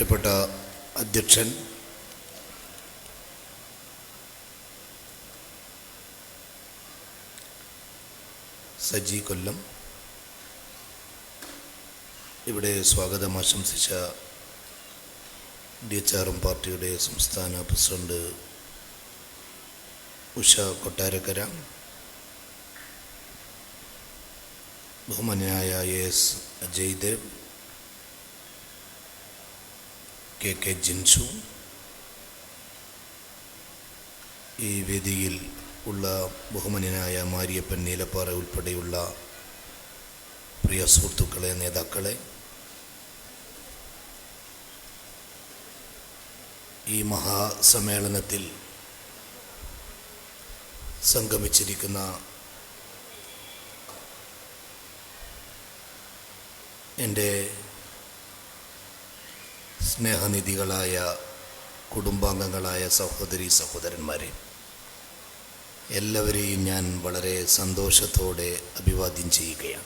ബഹുമാനപ്പെട്ട അധ്യക്ഷൻ സജി കൊല്ലം. ഇവിടെ സ്വാഗതം ആശംസിച്ച ഡി എച്ച് ആർ എം പാർട്ടിയുടെ സംസ്ഥാന പ്രസിഡന്റ് ഉഷ കൊട്ടാരക്കര. ബഹുമാനായ A S Ajaydev. K K Jinsu. ഈ വേദിയിൽ ഉള്ള ബഹുമാന്യനായ മാരിയപ്പൻ നീലപ്പാറ ഉൾപ്പെടെയുള്ള പ്രിയ സുഹൃത്തുക്കളെ നേതാക്കളെ ഈ മഹാസമ്മേളനത്തിൽ സംഗമിച്ചിരിക്കുന്ന എന്റെ സ്നേഹനിധികളായ കുടുംബാംഗങ്ങളായ സഹോദരി സഹോദരന്മാരെ എല്ലാവരെയും ഞാൻ വളരെ സന്തോഷത്തോടെ അഭിവാദ്യം ചെയ്യുകയാണ്.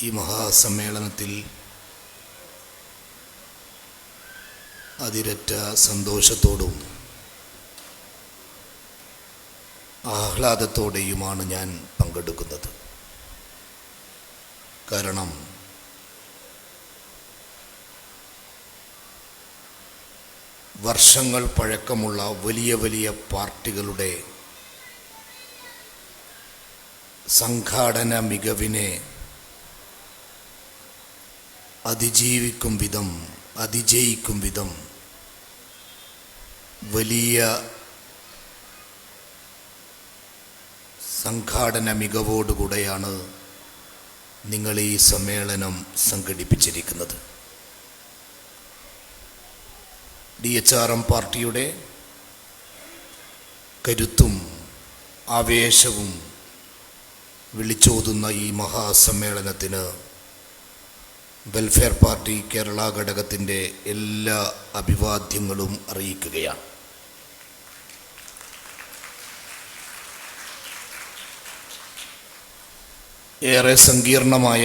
ഈ മഹാസമ്മേളനത്തിൽ അതിരറ്റ സന്തോഷത്തോടും ആഹ്ലാദത്തോടെയുമാണ് ഞാൻ പങ്കെടുക്കുന്നത്. കാരണം വർഷങ്ങൾ പഴക്കമുള്ള വലിയ വലിയ പാർട്ടികളുടെ സംഘാടന മികവിനെ അതിജീവിക്കും വിധം അതിജയിക്കും വിധം വലിയ സംഘാടന മികവോടുകൂടെയാണ് നിങ്ങൾ ഈ സമ്മേളനം സംഘടിപ്പിച്ചിരിക്കുന്നത്. ഡി എച്ച് ആർ എം പാർട്ടിയുടെ കരുത്തും ആവേശവും വിളിച്ചോതുന്ന ഈ മഹാസമ്മേളനത്തിന് വെൽഫെയർ പാർട്ടി കേരള ഘടകത്തിന്റെ എല്ലാ അഭിവാദ്യങ്ങളും അറിയിക്കുകയാണ്. ഏറെ സങ്കീർണമായ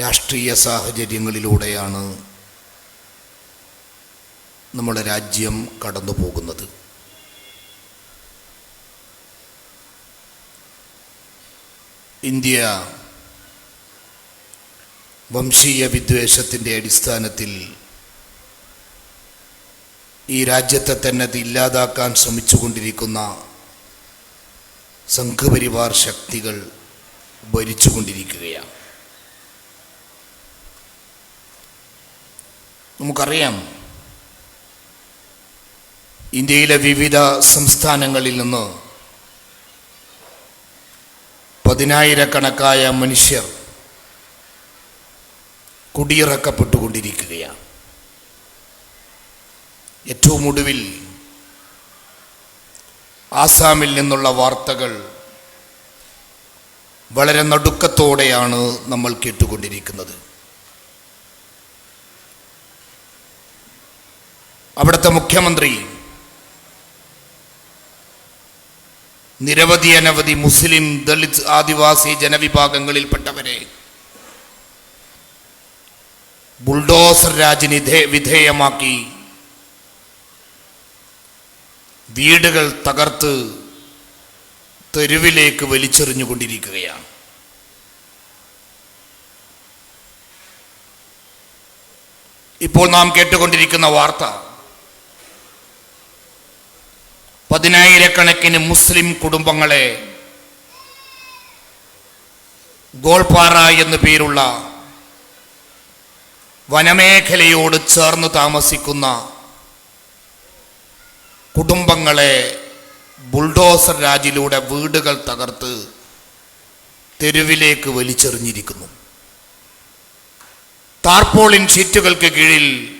രാഷ്ട്രീയ സാഹചര്യങ്ങളിലൂടെയാണ് നമ്മുടെ രാജ്യം കടന്നു പോകുന്നത്. ഇന്ത്യ വംശീയ വിദ്വേഷത്തിന്റെ അടിസ്ഥാനത്തിൽ ഈ രാജ്യത്തെ തന്നെ ഇല്ലാതാക്കാൻ ശ്രമിച്ചുകൊണ്ടിരിക്കുന്ന സംഘപരിവാർ ശക്തികൾ ഭരിച്ചുകൊണ്ടിരിക്കുകയാണ്. നമുക്കറിയാം ഇന്ത്യയിലെ വിവിധ സംസ്ഥാനങ്ങളിൽ നിന്ന് പതിനായിരക്കണക്കായ മനുഷ്യർ കുടിയിറക്കപ്പെട്ടുകൊണ്ടിരിക്കുകയാണ്. ഏറ്റവും ഒടുവിൽ ആസാമിൽ നിന്നുള്ള വാർത്തകൾ വളരെ നടുക്കത്തോടെയാണ് നമ്മൾ കേട്ടുകൊണ്ടിരിക്കുന്നത്. അവിടുത്തെ മുഖ്യമന്ത്രി നിരവധി അനവധി മുസ്ലിം ദളിത് ആദിവാസി ജനവിഭാഗങ്ങളിൽപ്പെട്ടവരെ ബുൾഡോസർ രാജിന് വിധേയമാക്കി. വീടുകൾ തകർത്ത് തെരുവിലേക്ക് വലിച്ചെറിഞ്ഞുകൊണ്ടിരിക്കുകയാണ്. ഇപ്പോൾ നാം കേട്ടുകൊണ്ടിരിക്കുന്ന വാർത്ത പതിനായിരക്കണക്കിന് മുസ്ലിം കുടുംബങ്ങളെ ഗോൾപാറ എന്നു പേരുള്ള വനമേഖലയോട് ചേർന്ന് താമസിക്കുന്ന കുടുംബങ്ങളെ ബുൾഡോസർ രാജിലൂടെ വീടുകൾ തകർത്ത് തെരുവിലേക്ക് വലിച്ചെറിഞ്ഞിരിക്കുന്നു. ടാർപോളിൻ ഷീറ്റുകൾക്ക് കീഴിൽ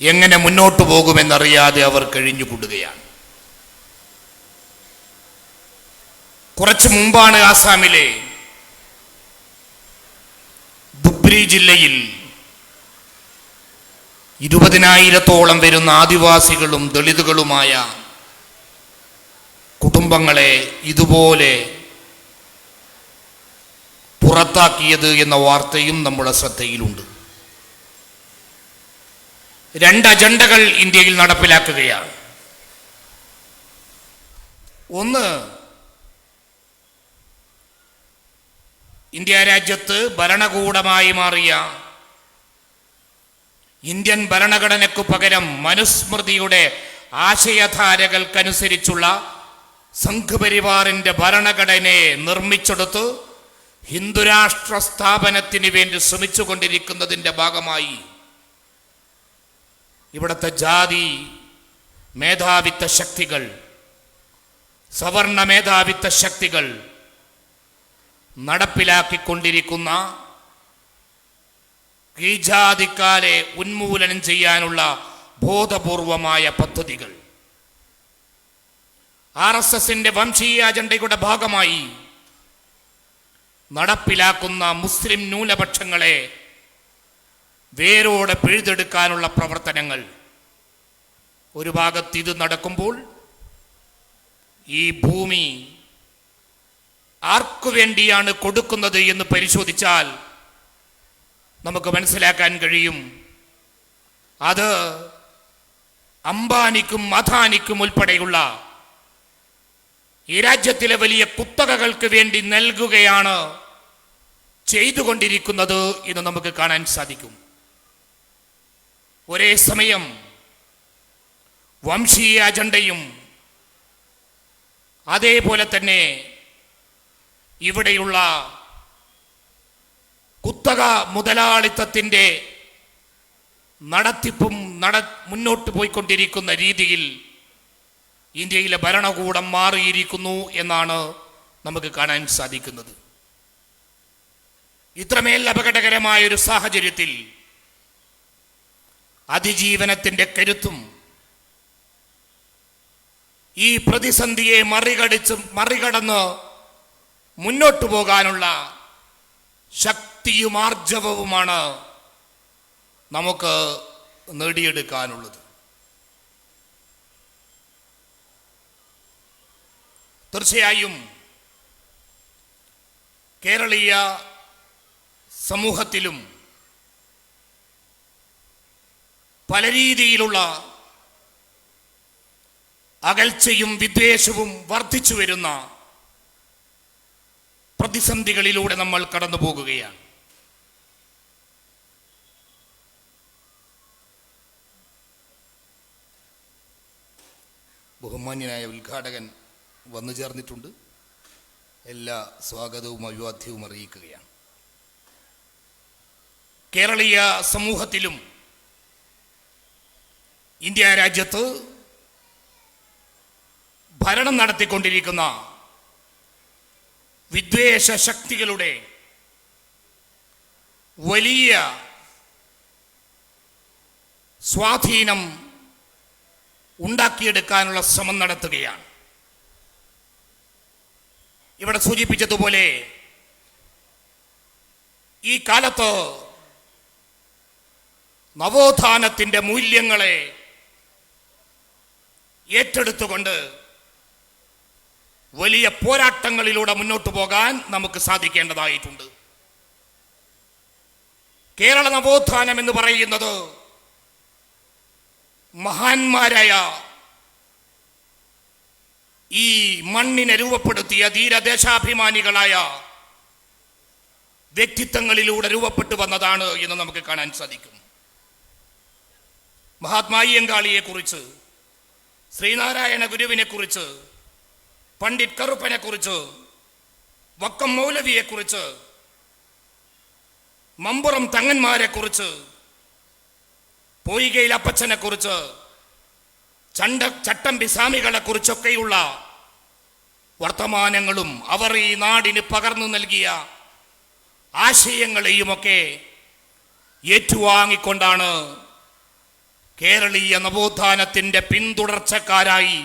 എങ്ങനെ മുന്നോട്ടു പോകുമെന്നറിയാതെ അവർ കഴിഞ്ഞുകൂടുകയാണ്. കുറച്ചു മുമ്പാണ് ആസാമിലെ ദുബ്രി ജില്ലയിൽ ഇരുപതിനായിരത്തോളം വരുന്ന ആദിവാസികളും ദളിതുകളുമായ കുടുംബങ്ങളെ ഇതുപോലെ പുറത്താക്കിയത് എന്ന വാർത്തയും നമ്മുടെ ശ്രദ്ധയിലുണ്ട്. രണ്ട് അജണ്ടകൾ ഇന്ത്യയിൽ നടപ്പിലാക്കുകയാണ്. ഒന്ന് ഇന്ത്യ രാജ്യത്ത് ഭരണകൂടമായി മാറിയ ഇന്ത്യൻ ഭരണഘടനയ്ക്കു പകരം മനുസ്മൃതിയുടെ ആശയധാരകൾക്കനുസരിച്ചുള്ള സംഘപരിവാറിന്റെ ഭരണഘടനയെ നിർമ്മിച്ചെടുത്ത്. ഹിന്ദുരാഷ്ട്ര സ്ഥാപനത്തിന് വേണ്ടി ശ്രമിച്ചുകൊണ്ടിരിക്കുന്നതിന്റെ ഭാഗമായി ഇവിടുത്തെ ജാതി മേധാവിത്വ ശക്തികൾ സവർണ മേധാവിത്വ ശക്തികൾ നടപ്പിലാക്കിക്കൊണ്ടിരിക്കുന്ന കീജാതിക്കാരെ ഉന്മൂലനം ചെയ്യാനുള്ള ബോധപൂർവമായ പദ്ധതികൾ. ആർ എസ് എസിന്റെ വംശീയ അജണ്ടയുടെ ഭാഗമായി നടപ്പിലാക്കുന്ന മുസ്ലിം ന്യൂനപക്ഷങ്ങളെ വേരോടെ പിഴുതെടുക്കാനുള്ള പ്രവർത്തനങ്ങൾ. ഒരു ഭാഗത്ത് ഇത് നടക്കുമ്പോൾ ഈ ഭൂമി ആർക്കു വേണ്ടിയാണ് കൊടുക്കുന്നത് എന്ന് പരിശോധിച്ചാൽ നമുക്ക് മനസ്സിലാക്കാൻ കഴിയും. അത് അംബാനിക്കും അധാനിക്കും ഉൾപ്പെടെയുള്ള ഈ രാജ്യത്തിലെ വലിയ കുത്തകകൾക്ക് വേണ്ടി നൽകുകയാണ് ചെയ്തുകൊണ്ടിരിക്കുന്നത് എന്ന് നമുക്ക് കാണാൻ സാധിക്കും. ഒരേ സമയം വംശീയ അജണ്ടയും അതേപോലെ തന്നെ ഇവിടെയുള്ള കുത്തക മുതലാളിത്തത്തിന്റെ നടത്തിപ്പും നട മുന്നോട്ട് പോയിക്കൊണ്ടിരിക്കുന്ന രീതിയിൽ ഇന്ത്യയിലെ ഭരണകൂടം മാറിയിരിക്കുന്നു എന്നാണ് നമുക്ക് കാണാൻ സാധിക്കുന്നത്. ഇത്രമേൽ അപകടകരമായ ഒരു സാഹചര്യത്തിൽ അതിജീവനത്തിന്റെ കരുത്തും ഈ പ്രതിസന്ധിയെ മറികടിച്ച് മറികടന്ന് മുന്നോട്ടു പോകാനുള്ള ശക്തിയും ആർജവവുമാണ് നമുക്ക് നേടിയെടുക്കാനുള്ളത്. തീർച്ചയായും കേരളീയ സമൂഹത്തിലും പല രീതിയിലുള്ള അകൽച്ചയും വിദ്വേഷവും വർദ്ധിച്ചു വരുന്ന പ്രതിസന്ധികളിലൂടെ നമ്മൾ കടന്നു പോകുകയാണ്. ബഹുമാന്യനായ ഉദ്ഘാടകൻ വന്നു ചേർന്നിട്ടുണ്ട്. എല്ലാ സ്വാഗതവും അഭിവാദ്യവും അറിയിക്കുകയാണ്. കേരളീയ സമൂഹത്തിലും ഇന്ത്യ രാജ്യത്ത് ഭരണം നടത്തിക്കൊണ്ടിരിക്കുന്ന വിദ്വേഷ ശക്തികളുടെ വലിയ സ്വാധീനം ഉണ്ടാക്കിയെടുക്കാനുള്ള ശ്രമം നടത്തുകയാണ്. ഇവിടെ സൂചിപ്പിച്ചതുപോലെ ഈ കാലത്ത് നവോത്ഥാനത്തിന്റെ മൂല്യങ്ങളെ ഏറ്റെടുത്തുകൊണ്ട് വലിയ പോരാട്ടങ്ങളിലൂടെ മുന്നോട്ട് പോകാൻ നമുക്ക് സാധിക്കേണ്ടതായിട്ടുണ്ട്. കേരള നവോത്ഥാനം എന്ന് പറയുന്നത് മഹാന്മാരായ ഈ മണ്ണിനെ രൂപപ്പെടുത്തിയ ധീരദേശാഭിമാനികളായ വ്യക്തിത്വങ്ങളിലൂടെ രൂപപ്പെട്ടു വന്നതാണ് എന്ന് നമുക്ക് കാണാൻ സാധിക്കും. മഹാത്മാ അയ്യങ്കാളിയെ കുറിച്ച് ശ്രീനാരായണ ഗുരുവിനെ കുറിച്ച് പണ്ഡിറ്റ് കറുപ്പനെ കുറിച്ച് വക്കം മൗലവിയെ കുറിച്ച് മമ്പുറം തങ്ങന്മാരെ കുറിച്ച് പോയികയിൽ അപ്പച്ചനെ കുറിച്ച് ചണ്ട ചട്ടം സ്വാമികളെ കുറിച്ചൊക്കെയുള്ള വർത്തമാനങ്ങളും അവർ ഈ നാടിന് പകർന്നു നൽകിയ ആശയങ്ങളെയുമൊക്കെ ഏറ്റുവാങ്ങിക്കൊണ്ടാണ് കേരളീയ നവോത്ഥാനത്തിന്റെ പിന്തുടർച്ചക്കാരായി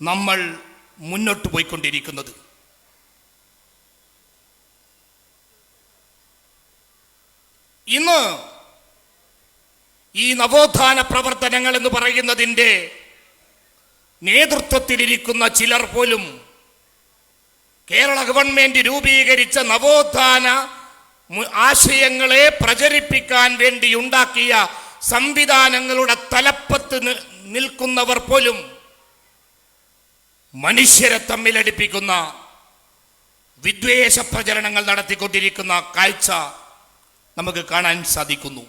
നമ്മൾ മുന്നോട്ട് പോയിക്കൊണ്ടിരിക്കുന്നത്. ഇന്ന് ഈ നവോത്ഥാന പ്രവർത്തനങ്ങൾ എന്ന് പറയുന്നതിന്റെ നേതൃത്വത്തിലിരിക്കുന്ന ചിലർ പോലും കേരള ഗവൺമെന്റ് രൂപീകരിച്ച നവോത്ഥാന ആശയങ്ങളെ പ്രചരിപ്പിക്കാൻ വേണ്ടി ഉണ്ടാക്കിയ സംവിധാനങ്ങളുടെ തലപ്പത്ത് നിൽക്കുന്നവർ പോലും മനുഷ്യരെ തമ്മിലടിപ്പിക്കുന്ന വിദ്വേഷ പ്രചരണങ്ങൾ നടത്തിക്കൊണ്ടിരിക്കുന്ന കാഴ്ച നമുക്ക് കാണാൻ സാധിക്കുന്നു.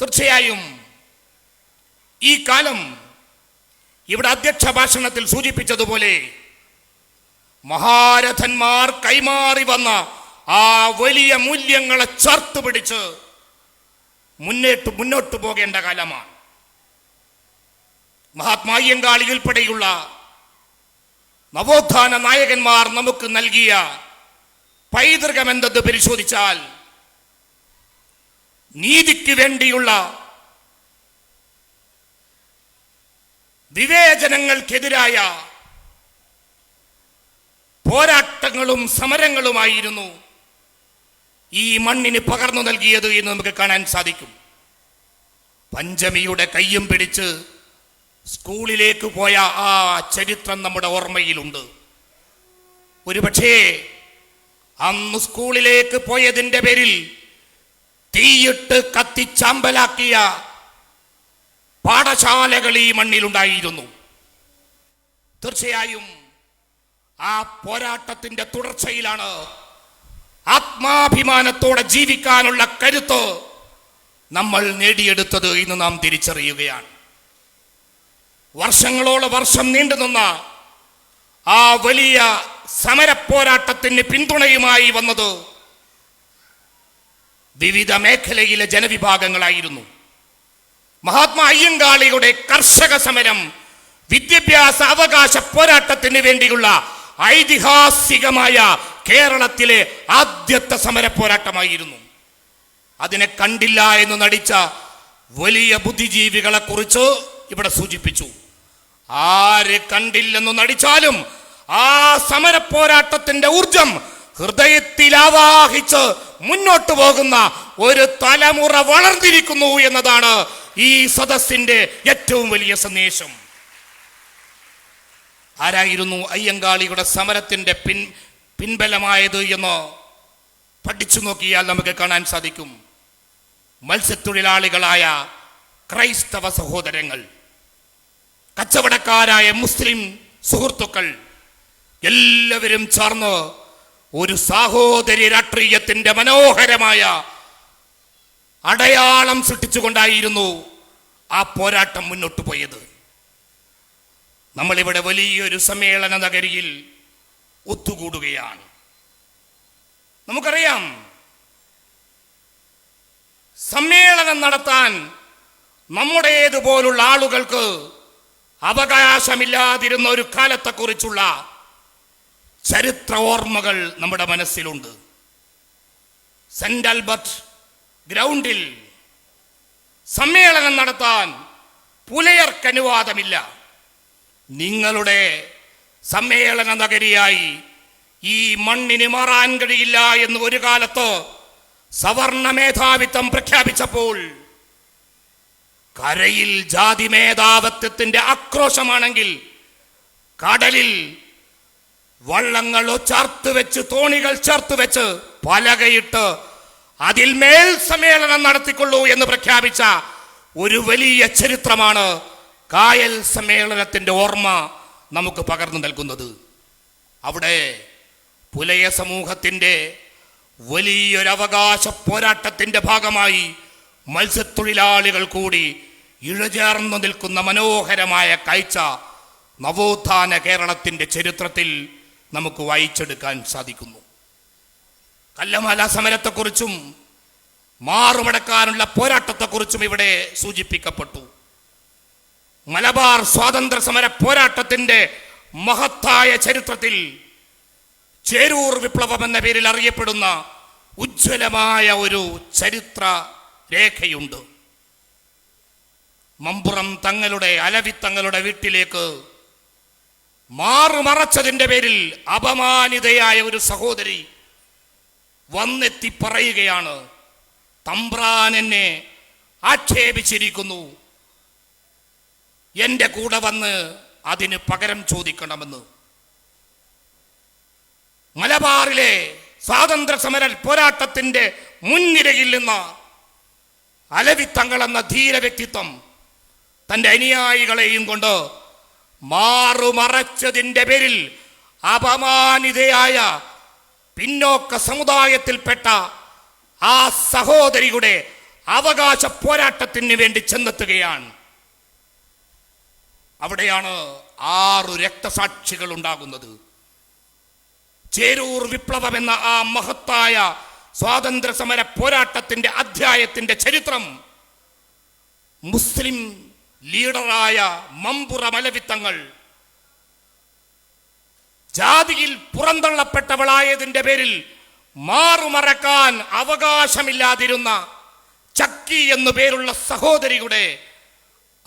തീർച്ചയായും ഈ കാലം ഇവിടെ അധ്യക്ഷ ഭാഷണത്തിൽ സൂചിപ്പിച്ചതുപോലെ മഹാരഥന്മാർ കൈമാറി വന്ന ആ വലിയ മൂല്യങ്ങളെ ചേർത്ത് പിടിച്ച് മുന്നേറ്റ് മുന്നോട്ട് പോകേണ്ട കാലമാണ്. മഹാത്മാ അയ്യങ്കാളി ഉൾപ്പെടെയുള്ള നവോത്ഥാന നായകന്മാർ നമുക്ക് നൽകിയ പൈതൃകം എന്തെന്ന് പരിശോധിച്ചാൽ നീതിക്ക് വേണ്ടിയുള്ള വിവേചനങ്ങൾക്കെതിരായ പോരാട്ടങ്ങളും സമരങ്ങളുമായിരുന്നു ഈ മണ്ണിന് പകർന്നു നൽകിയത് എന്ന് നമുക്ക് കാണാൻ സാധിക്കും. പഞ്ചമിയുടെ കയ്യും പിടിച്ച് സ്കൂളിലേക്ക് പോയ ആ ചരിത്രം നമ്മുടെ ഓർമ്മയിലുണ്ട്. ഒരുപക്ഷേ അന്ന് സ്കൂളിലേക്ക് പോയതിന്റെ പേരിൽ തീയിട്ട് കത്തിച്ചാമ്പലാക്കിയ പാഠശാലകൾ ഈ മണ്ണിലുണ്ടായിരുന്നു. തീർച്ചയായും ആ പോരാട്ടത്തിന്റെ തുടർച്ചയിലാണ് ആത്മാഭിമാനത്തോടെ ജീവിക്കാനുള്ള കരുത്ത് നമ്മൾ നേടിയെടുത്തത് ഇന്ന് നാം തിരിച്ചറിയുകയാണ്. വർഷങ്ങളോളം വർഷം നീണ്ടുനിന്ന ആ വലിയ സമരപ്പോരാട്ടത്തിന് പിന്തുണയുമായി വന്നത് വിവിധ മേഖലയിലെ ജനവിഭാഗങ്ങളായിരുന്നു. മഹാത്മാ അയ്യങ്കാളിയുടെ കർഷക സമരം വിദ്യാഭ്യാസ അവകാശ പോരാട്ടത്തിന് വേണ്ടിയുള്ള ഐതിഹാസികമായ കേരളത്തിലെ ആദ്യത്തെ സമര പോരാട്ടമായിരുന്നു അതിനെ കണ്ടില്ല എന്ന് നടിച്ച വലിയ ബുദ്ധിജീവികളെ കുറിച്ച് ഇവിടെ സൂചിപ്പിച്ചു. ആര് കണ്ടില്ലെന്ന് നടിച്ചാലും ആ സമര പോരാട്ടത്തിന്റെ ഊർജം ഹൃദയത്തിൽ ആവാഹിച്ച് മുന്നോട്ട് പോകുന്ന ഒരു തലമുറ വളർന്നിരിക്കുന്നു എന്നതാണ് ഈ സദസ്സിന്റെ ഏറ്റവും വലിയ സന്ദേശം. ആരായിരുന്നു അയ്യങ്കാളിയുടെ സമരത്തിന്റെ പിൻ പിൻബലമായത് എന്ന് പഠിച്ചു നോക്കിയാൽ നമുക്ക് കാണാൻ സാധിക്കും. മത്സ്യത്തൊഴിലാളികളായ ക്രൈസ്തവ സഹോദരങ്ങൾ കച്ചവടക്കാരായ മുസ്ലിം സുഹൃത്തുക്കൾ എല്ലാവരും ചേർന്ന് ഒരു സാഹോദര്യ രാഷ്ട്രീയത്തിന്റെ മനോഹരമായ അടയാളം സൃഷ്ടിച്ചുകൊണ്ടായിരുന്നു ആ പോരാട്ടം മുന്നോട്ട് പോയത്. നമ്മളിവിടെ വലിയൊരു സമ്മേളന നഗരിയിൽ ഒത്തുകൂടുകയാണ്. നമുക്കറിയാം സമ്മേളനം നടത്താൻ നമ്മുടേതുപോലുള്ള ആളുകൾക്ക് അവകാശമില്ലാതിരുന്ന ഒരു കാലത്തെക്കുറിച്ചുള്ള ചരിത്ര ഓർമ്മകൾ നമ്മുടെ മനസ്സിലുണ്ട്. സെന്റ് ആൽബർട്ട് ഗ്രൗണ്ടിൽ സമ്മേളനം നടത്താൻ പുലയർക്ക് അനുവാദമില്ല. നിങ്ങളുടെ സമ്മേളന നഗരിയായി ഈ മണ്ണിന് മാറാൻ കഴിയില്ല എന്ന് ഒരു കാലത്ത് സവർണ മേധാവിത്വം പ്രഖ്യാപിച്ചപ്പോൾ കരയിൽ ജാതി മേധാവിത്വത്തിന്റെ ആക്രോശമാണെങ്കിൽ കടലിൽ വള്ളങ്ങൾ ചേർത്ത് വെച്ച് തോണികൾ ചേർത്ത് വെച്ച് പലകയിട്ട് അതിൽ മേൽ സമ്മേളനം നടത്തിക്കൊള്ളൂ എന്ന് പ്രഖ്യാപിച്ച ഒരു വലിയ ചരിത്രമാണ് കായൽ സമ്മേളനത്തിന്റെ ഓർമ്മ നമുക്ക് പകർന്നു നൽകുന്നത്. അവിടെ പുലയ സമൂഹത്തിന്റെ വലിയൊരവകാശ പോരാട്ടത്തിന്റെ ഭാഗമായി മത്സ്യത്തൊഴിലാളികൾ കൂടി ഇഴചേർന്നു നിൽക്കുന്ന മനോഹരമായ കാഴ്ച നവോത്ഥാന കേരളത്തിന്റെ ചരിത്രത്തിൽ നമുക്ക് വായിച്ചെടുക്കാൻ സാധിക്കുന്നു. കല്ലമല സമരത്തെക്കുറിച്ചും മാറുമടക്കാനുള്ള പോരാട്ടത്തെക്കുറിച്ചും ഇവിടെ സൂചിപ്പിക്കപ്പെട്ടു. മലബാർ സ്വാതന്ത്ര്യ സമര പോരാട്ടത്തിന്റെ മഹത്തായ ചരിത്രത്തിൽ ചേരൂർ വിപ്ലവം എന്ന പേരിൽ അറിയപ്പെടുന്ന ഉജ്ജ്വലമായ ഒരു ചരിത്ര രേഖയുണ്ട്. മമ്പുറം തങ്ങളുടെ അലവി തങ്ങളുടെ വീട്ടിലേക്ക് മാറുമറച്ചതിന്റെ പേരിൽ അപമാനിതയായ ഒരു സഹോദരി വന്നെത്തി പറയുകയാണ് തമ്പ്രാൻ എന്നെ ആക്ഷേപിച്ചിരിക്കുന്നു. എന്റെ കൂടെ വന്ന് അതിന് പകരം ചോദിക്കണമെന്ന്. മലബാറിലെ സ്വാതന്ത്ര്യ സമര പോരാട്ടത്തിന്റെ മുൻനിരയിൽ നിന്ന് അലവിത്തങ്ങൾ എന്ന ധീര വ്യക്തിത്വം തന്റെ അനുയായികളെയും കൊണ്ട് മാറുമറച്ചതിന്റെ പേരിൽ അപമാനിതയായ പിന്നോക്ക സമുദായത്തിൽപ്പെട്ട ആ സഹോദരിയുടെ അവകാശ പോരാട്ടത്തിന് വേണ്ടി ചെന്നെത്തുകയാണ്. അവിടെയാണ് ആറു രക്തസാക്ഷികൾ ഉണ്ടാകുന്നത്. ചേരൂർ വിപ്ലവം എന്ന ആ മഹത്തായ സ്വാതന്ത്ര്യ സമര പോരാട്ടത്തിന്റെ അധ്യായത്തിന്റെ ചരിത്രം മുസ്ലിം ലീഡറായ മമ്പുറ മലവിത്തങ്ങൾ ജാതിയിൽ പുറന്തള്ളപ്പെട്ടവളായതിന്റെ പേരിൽ മാറുമറക്കാൻ അവകാശമില്ലാതിരുന്ന ചക്കി എന്നു പേരുള്ള സഹോദരിയുടെ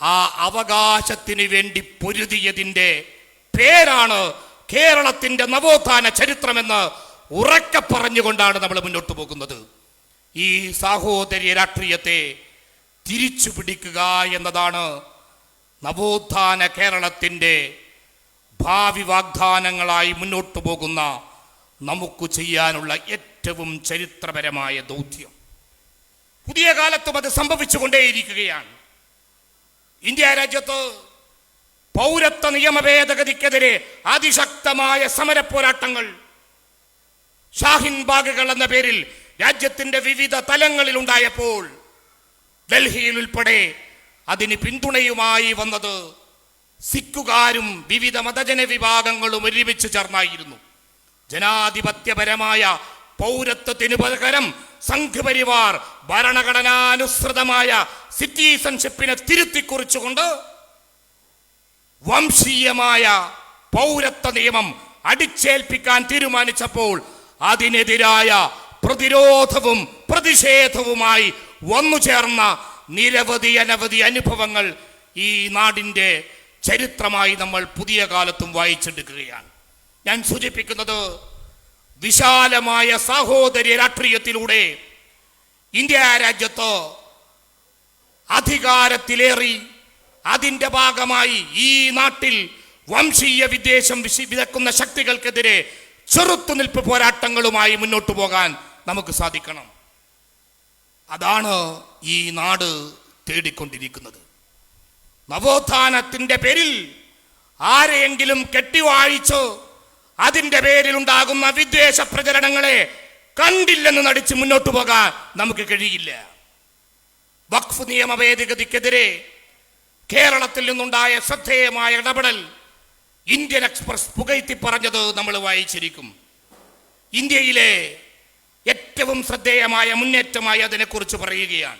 ആ അവകാശത്തിന് വേണ്ടി പൊരുതിയതിന്റെ പേരാണ് കേരളത്തിന്റെ നവോത്ഥാന ചരിത്രമെന്ന് ഉറക്കെ പറഞ്ഞുകൊണ്ടാണ് നമ്മൾ മുന്നോട്ട് പോകുന്നത്. ഈ സാഹോദര്യ രാഷ്ട്രീയത്തെ തിരിച്ചു പിടിക്കുക എന്നതാണ് നവോത്ഥാന കേരളത്തിന്റെ ഭാവി വാഗ്ദാനങ്ങളായി മുന്നോട്ട് പോകുന്ന നമുക്ക് ചെയ്യാനുള്ള ഏറ്റവും ചരിത്രപരമായ ദൗത്യം. പുതിയ കാലത്തും അത് സംഭവിച്ചുകൊണ്ടേയിരിക്കുകയാണ്. ഇന്ത്യ രാജ്യത്ത് പൗരത്വ നിയമ ഭേദഗതിക്കെതിരെ അതിശക്തമായ സമരപ്പോരാട്ടങ്ങൾ. ഷാഹിൻ ബാഗുകൾ എന്ന പേരിൽ രാജ്യത്തിന്റെ വിവിധ തലങ്ങളിൽ ഉണ്ടായപ്പോൾ ഡൽഹിയിൽ ഉൾപ്പെടെ അതിന് പിന്തുണയുമായി വന്നത് സിഖുകാരും വിവിധ മതജന വിഭാഗങ്ങളും ഒരുമിച്ച് ചേർന്നായിരുന്നു. ജനാധിപത്യപരമായ പൗരത്വത്തിന് പകരം സംഘപരിവാർ ഭരണഘടനാനുസൃതമായ സിറ്റിസൺഷിപ്പിനെ തിരുത്തിക്കുറിച്ചുകൊണ്ട് വംശീയമായ പൗരത്വ നിയമം അടിച്ചേൽപ്പിക്കാൻ തീരുമാനിച്ചപ്പോൾ അതിനെതിരായ പ്രതിരോധവും പ്രതിഷേധവുമായി വന്നു ചേർന്ന നിരവധി അനവധി അനുഭവങ്ങൾ ഈ നാടിന്റെ ചരിത്രമായി നമ്മൾ പുതിയ കാലത്തും വായിച്ചെടുക്കുകയാണ്. ഞാൻ സൂചിപ്പിക്കുന്നത് വിശാലമായ സാഹോദര്യ രാഷ്ട്രീയത്തിലൂടെ ഇന്ത്യ രാജ്യത്ത് അധികാരത്തിലേറി അതിന്റെ ഭാഗമായി ഈ നാട്ടിൽ വംശീയ വിദ്വേഷം വിശി- വിതക്കുന്ന ശക്തികൾക്കെതിരെ ചെറുത്തുനിൽപ്പ് പോരാട്ടങ്ങളുമായി മുന്നോട്ട് പോകാൻ നമുക്ക് സാധിക്കണം. അതാണ് ഈ നാട് തേടിക്കൊണ്ടിരിക്കുന്നത്. നവോത്ഥാനത്തിന്റെ പേരിൽ ആരെയെങ്കിലും കെട്ടിവാഴിച്ച് അതിന്റെ പേരിൽ ഉണ്ടാകുന്ന വിദ്വേഷ പ്രചരണങ്ങളെ കണ്ടില്ലെന്ന് നടിച്ച് മുന്നോട്ടു പോകാൻ നമുക്ക് കഴിയില്ല. വഖഫ് നിയമ ഭേദഗതിക്കെതിരെ കേരളത്തിൽ നിന്നുണ്ടായ ശ്രദ്ധേയമായ ഇടപെടൽ ഇന്ത്യൻ എക്സ്പ്രസ് പുകഴ്ത്തി പറഞ്ഞത് നമ്മൾ വായിച്ചിരിക്കും. ഇന്ത്യയിലെ ഏറ്റവും ശ്രദ്ധേയമായ മുന്നേറ്റമായി അതിനെക്കുറിച്ച് പറയുകയാണ്.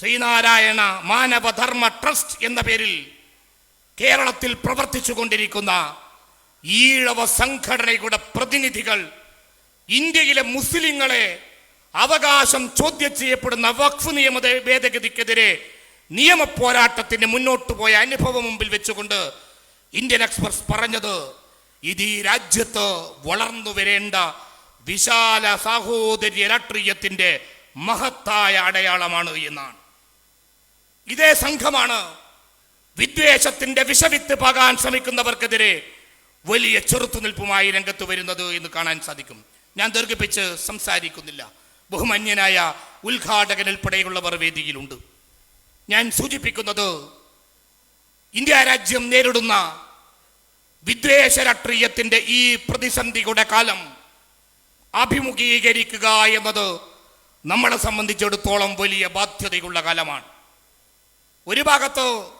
ശ്രീനാരായണ മാനവധർമ്മ ട്രസ്റ്റ് എന്ന പേരിൽ കേരളത്തിൽ പ്രവർത്തിച്ചു കൊണ്ടിരിക്കുന്ന ഈഴവ സംഘടനയുടെ പ്രതിനിധികൾ ഇന്ത്യയിലെ മുസ്ലിങ്ങളെ അവകാശം ചോദ്യം ചെയ്യപ്പെടുന്ന വഖഫ് നിയമ ഭേദഗതിക്കെതിരെ നിയമ പോരാട്ടത്തിന് മുന്നോട്ട് പോയ അനുഭവം മുമ്പിൽ വെച്ചുകൊണ്ട് ഇന്ത്യൻ എക്സ്പ്രസ് പറഞ്ഞത് ഇത് ഈ രാജ്യത്ത് വളർന്നു വരേണ്ട വിശാല സാഹോദര്യ രാഷ്ട്രീയത്തിന്റെ മഹത്തായ അടയാളമാണ് എന്നാണ്. ഇതേ സംഘമാണ് വിദ്വേഷത്തിന്റെ വിഷവിത്ത് പകാൻ ശ്രമിക്കുന്നവർക്കെതിരെ വലിയ ചെറുത്തുനിൽപ്പുമായി രംഗത്ത് വരുന്നത് എന്ന് കാണാൻ സാധിക്കും. ഞാൻ ദീർഘിപ്പിച്ച് സംസാരിക്കുന്നില്ല. ബഹുമാന്യനായ ഉദ്ഘാടകനുൾപ്പെടെയുള്ളവർ വേദിയിലുണ്ട്. ഞാൻ സൂചിപ്പിക്കുന്നത് ഇന്ത്യ രാജ്യം നേരിടുന്ന വിദ്വേഷ രാഷ്ട്രീയത്തിന്റെ ഈ പ്രതിസന്ധിയുടെ കാലം അഭിമുഖീകരിക്കുക എന്നത് നമ്മളെ സംബന്ധിച്ചിടത്തോളം വലിയ ബാധ്യതയുള്ള കാലമാണ്. ഒരു ഭാഗത്ത്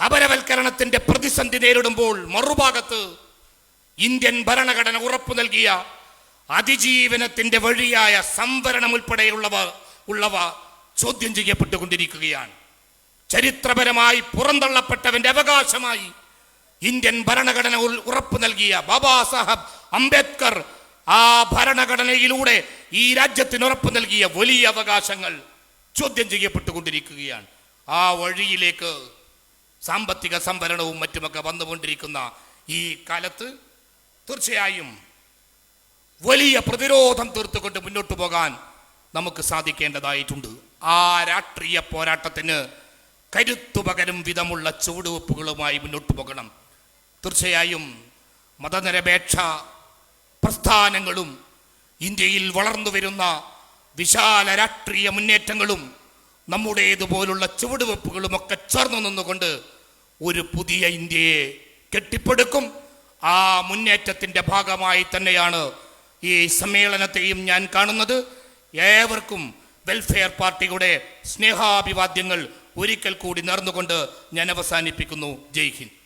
അപരവൽക്കരണത്തിന്റെ പ്രതിസന്ധി നേരിടുമ്പോൾ മറുഭാഗത്ത് ഇന്ത്യൻ ഭരണഘടന ഉറപ്പു നൽകിയ അതിജീവനത്തിന്റെ വഴിയായ സംവരണം ഉൾപ്പെടെയുള്ളവ ഉള്ളവ ചോദ്യം ചെയ്യപ്പെട്ടുകൊണ്ടിരിക്കുകയാണ്. ചരിത്രപരമായി പുറന്തള്ളപ്പെട്ടവന്റെ അവകാശമായി ഇന്ത്യൻ ഭരണഘടന ഉറപ്പു നൽകിയ ബാബാ സാഹബ് അംബേദ്കർ ആ ഭരണഘടനയിലൂടെ ഈ രാജ്യത്തിന് ഉറപ്പു നൽകിയ വലിയ അവകാശങ്ങൾ ചോദ്യം ചെയ്യപ്പെട്ടുകൊണ്ടിരിക്കുകയാണ്. ആ വഴിയിലേക്ക് സാമ്പത്തിക സംവരണവും മറ്റുമൊക്കെ വന്നുകൊണ്ടിരിക്കുന്ന ഈ കാലത്ത് തീർച്ചയായും വലിയ പ്രതിരോധം തീർത്തുകൊണ്ട് മുന്നോട്ട് പോകാൻ നമുക്ക് സാധിക്കേണ്ടതായിട്ടുണ്ട്. ആ രാഷ്ട്രീയ പോരാട്ടത്തിന് കരുത്തു പകരും വിധമുള്ള ചുവടുവെപ്പുകളുമായി മുന്നോട്ട് പോകണം. തീർച്ചയായും മതനിരപേക്ഷ പ്രസ്ഥാനങ്ങളും ഇന്ത്യയിൽ വളർന്നു വരുന്ന വിശാല രാഷ്ട്രീയ മുന്നേറ്റങ്ങളും നമ്മുടേതുപോലുള്ള ചുവടുവെപ്പുകളുമൊക്കെ ചേർന്നു നിന്നുകൊണ്ട് ഒരു പുതിയ ഇന്ത്യയെ കെട്ടിപ്പടുക്കും. ആ മുന്നേറ്റത്തിന്റെ ഭാഗമായി തന്നെയാണ് ഈ സമ്മേളനത്തെയും ഞാൻ കാണുന്നത്. ഏവർക്കും വെൽഫെയർ പാർട്ടിയുടെ സ്നേഹാഭിവാദ്യങ്ങൾ ഒരിക്കൽ കൂടി നേർന്നുകൊണ്ട് ഞാൻ അവസാനിപ്പിക്കുന്നു. ജയ് ഹിന്ദ്.